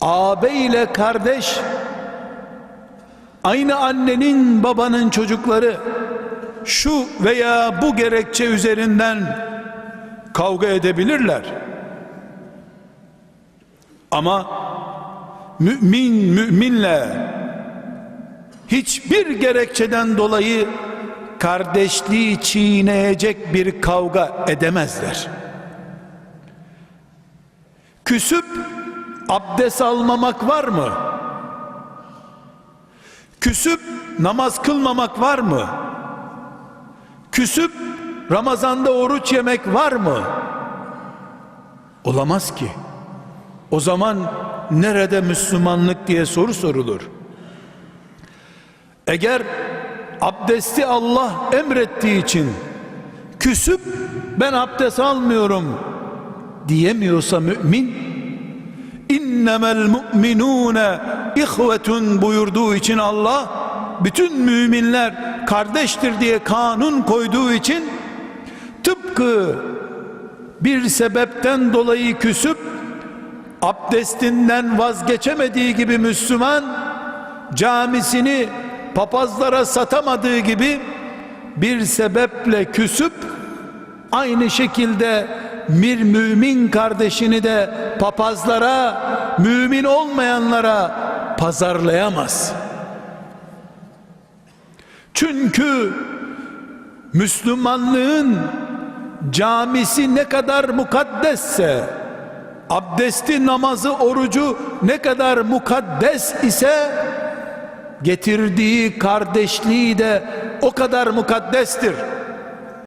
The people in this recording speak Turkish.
ağabeyle kardeş aynı annenin babanın çocukları şu veya bu gerekçe üzerinden kavga edebilirler. Ama mümin müminle hiçbir gerekçeden dolayı kardeşliği çiğneyecek bir kavga edemezler. Küsüp abdest almamak var mı? Küsüp namaz kılmamak var mı? Küsüp Ramazanda oruç yemek var mı? Olamaz ki. O zaman nerede Müslümanlık diye soru sorulur. Eğer abdesti Allah emrettiği için küsüp ben abdest almıyorum diyemiyorsa mümin innemel mu'minune ihvetun buyurduğu için Allah bütün müminler kardeştir diye kanun koyduğu için tıpkı bir sebepten dolayı küsüp abdestinden vazgeçemediği gibi Müslüman camisini papazlara satamadığı gibi bir sebeple küsüp aynı şekilde bir mümin kardeşini de papazlara mümin olmayanlara pazarlayamaz. Çünkü Müslümanlığın camisi ne kadar mukaddesse abdesti, namazı, orucu ne kadar mukaddes ise getirdiği kardeşliği de o kadar mukaddestir.